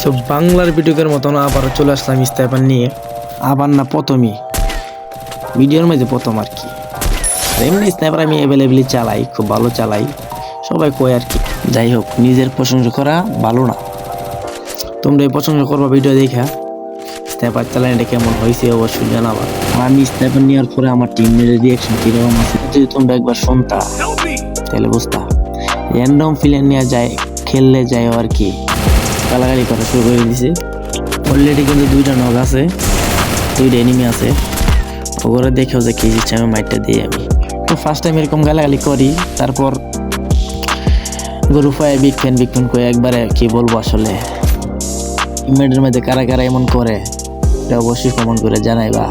So বাংলার ভিডিওর মতন আবার চলে আসলাম ইস্তাইপার নিয়ে। আবার না প্রথমই। ভিডিওর মধ্যে প্রথম আর কি। এমনি স্নাইপার আমি অ্যাভেলেবলি চালাই, খুব ভালো চালাই। সবাই কয় আর কি। যাই হোক, নিজের প্রশংসা করা ভালো না। তোমরা এই প্রশংসা করবা ভিডিও দেখা। স্নাইপার চালানিটা কেমন হয়েছে অবশ্যই জানাবা। আর আমি স্নাইপার নেওয়ার পরে আমার টিমের রিয়াকশন কীরকম আছে যদি তোমরা একবার শুনতা, তাহলে বুঝতা। র্যান্ডম ফিলেন নিয়ে যায়, খেললে যায় আর কি। গালাগালি করা শুরু করে দিছে। অলরেডি কিন্তু দুইটা নগ আছে দুইটা এনিমি আছে। ওগুলো দেখেও যে কি দিচ্ছে আমি মাইটটা দিই আমি। তো ফার্স্ট টাইম এরকম গালাগালি করি তারপর গরু ফায় বিগ ফ্যান বিগ ফ্যান করে একবারে কি বলব আসলে? ইমেডের মধ্যে কারা কারা এমন করে এটা অবশ্যই কমন করে জানাই বা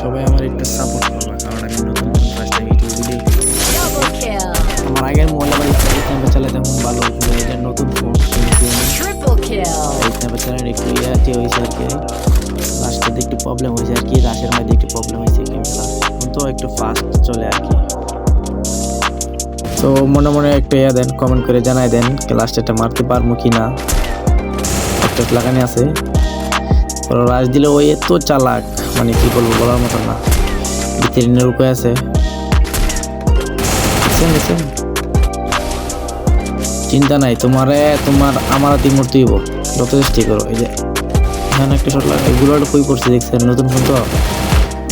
সবাই আমার একটু সাপোর্ট করবা কারণ আমি নতুন নতুন ফার্স্ট টাইম ইউটিউব ভিডিও আমার আগের মোবাইল আবার চালাতে ভালো এটা নতুন ফোন চালানোর একটু ইয়াতে হয়েছে আর কি লাস্টে একটু প্রবলেম হয়েছে আর কি, রাশের মধ্যে একটু প্রবলেম হয়েছে এখন তো একটু ফাস্ট চলে আর কি। তো মনে মনে একটু ইয়া দেন কমেন্ট করে জানাই দেন লাস্টেটা মারতে পারব কি না। একটা লাগানি আছে। রাশ দিলে ওই এত চালাক মানে কি বলব বলার মতো না। ভিতরে রুকে আছে। দেখছেন দেখছেন চিন্তা নাই, তোমারে, তোমার, আমার হাতে মূর্তি হইব। যত চেষ্টা করো, এই যে, এখানে একটা শট লাগা এগুলো একটা কই পড়ছে দেখছেন, নতুন ফোন তো?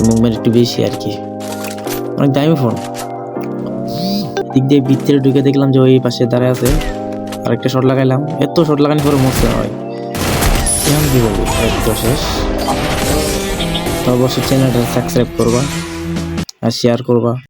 মুভমেন্ট একটু বেশি আর কি। অনেক দামি ফোন দিক দিয়ে ভিতরে ঢুকে দেখলাম যে ওই পাশে দাঁড়ায় আছে। আর একটা শট লাগাইলাম। এত শট লাগানি পরে মরছে হয় এখন কি বলব এই তো শেষ। তো অবশ্যই চ্যানেলটা সাবস্ক্রাইব করবা আর শেয়ার করবা।